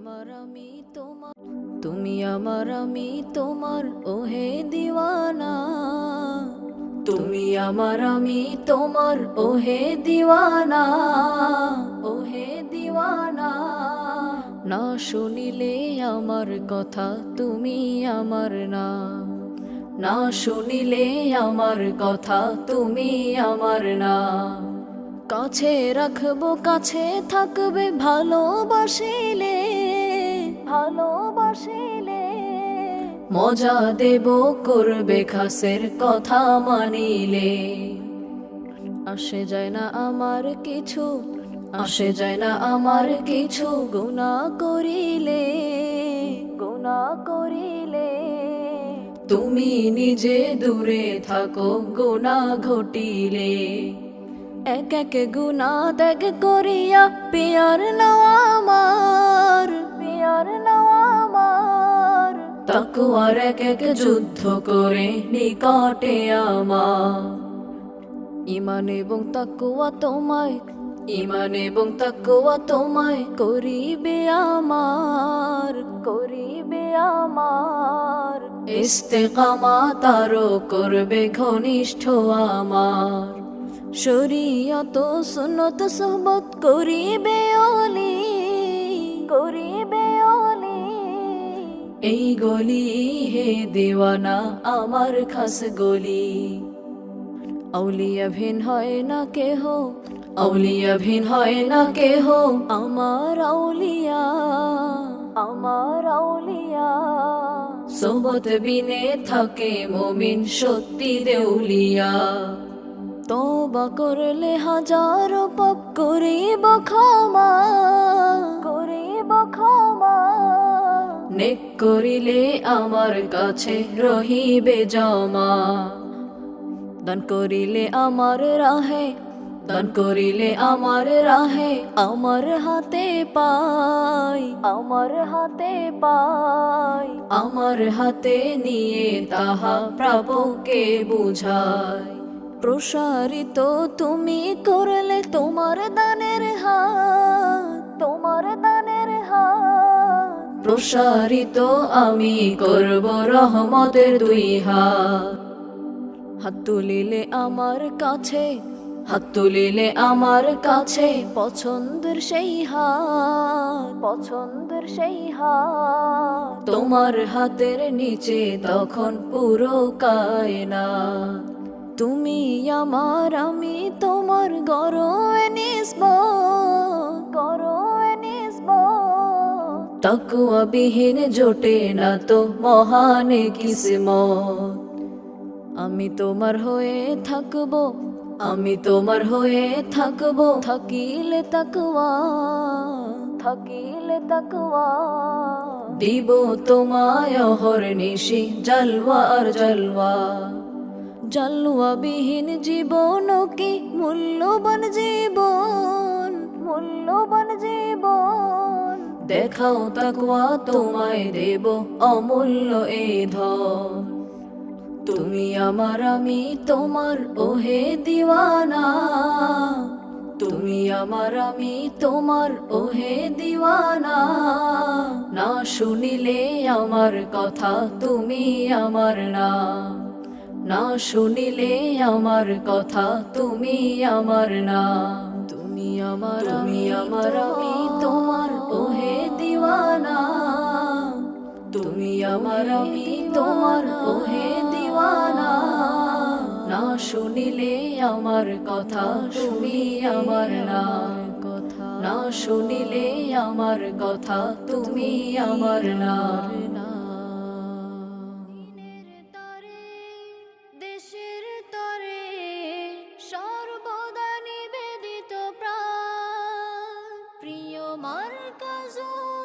আমার আমি তোমার, তুমি আমার আমি তোমার, ওহে দিওয়ানা। তুমি আমার আমি তোমার, ওহে দিওয়ানা ওহে দিওয়ানা। না শুনিলে আমার কথা, তুমি আমার না। না শুনিলে আমার কথা, তুমি আমার না। কাছে রাখব, কাছে থাকবে, ভালোবাসিলে ভালোবাসিলে। মজা দেব করবে খাসের কথা মানিলে। আসে যায় না আমার কিছু, আসে যায় না আমার কিছু। গুণা করিলে গুণা করিলে। তুমি নিজে দূরে থাকো, গুণা ঘটিলে। এক এক গুণা ত্যাগ করিয়া পেয়ার নাও আমার। তাকুয়ার এক এক যুদ্ধ করে নিকটে আমার। ইমান এবং তাকুয়া তোমায় ইমান এবং তাকুয়া তোমায় করিবে আমার করিবে আমার। ইস্তেকামা তারও করবে ঘনিষ্ঠ আমার। শরীয়ত সুন্নত সোহবত করিবে অলি করিবে এই গলি হে দেওয়ানা, আমার খাস গলি। আউলিয়া ভিন হয় না কেহ, আউলিয়া ভিন হয় না কেহ, আমার আউলিয়া আমার আউলিয়া। সোবত বিনে থাকে মমিন সত্যি দেউলিয়া। তবা করলে হাজার পাপ করিব ক্ষমা করিব ক্ষমা। নেক করিলে আমার কাছে রহিবে জমা। দান করিলে আমার রাহে, দান করিলে আমার রাহে, আমার হাতে পাই, আমার হাতে পাই। আমার হাতে নিয়ে তাহা প্রভুকে বুঝায় প্রসারিত তুমি করলে তোমার দানের হাত প্রসারিত আমি করব রহমতের দুই হাত। হাত তুলিলে আমার কাছে, হাত তুলিলে আমার কাছে পছন্দের সেই হাত, পছন্দের সেই হাত। তোমার হাতের নিচে তখন পুরো কায়না তুমি আমার, আমি তোমার গরম নিসব তাকুয়া বিহীন জোটে না তো মহান কিসমত। আমি তোমার হয়ে থাকব, আমি তোমার হয়ে থাকব। থাকিলে তাকুয়া থাকিলে তাকুয়া দিব তোমায় অহর নিশি, জলওয়া আর জলওয়া। জলওয়া বিহীন জীবন কি মূল্যবান জীবন? মূল্যবান জীবন দেখাও তাকুয়া তোমায় দেব, অমূল্য এ ধন। তুমি আমার, আমি তোমার, ওহে দিওয়ানা। তুমি আমার, আমি তোমার, ওহে দিওয়ানা। না শুনিলে আমার কথা, তুমি আমার না। না শুনিলে আমার কথা, তুমি আমার না। তুমি আমার আমি আমার আমি তোমার ওহে দিওয়ানা। তুমি আমার আমি তোমার ওহে দিওয়ানা। না শুনিলে আমার কথা তুমি আমার না। কথা না শুনিলে আমার কথা তুমি আমার না। প্রিয় মার্কাজুল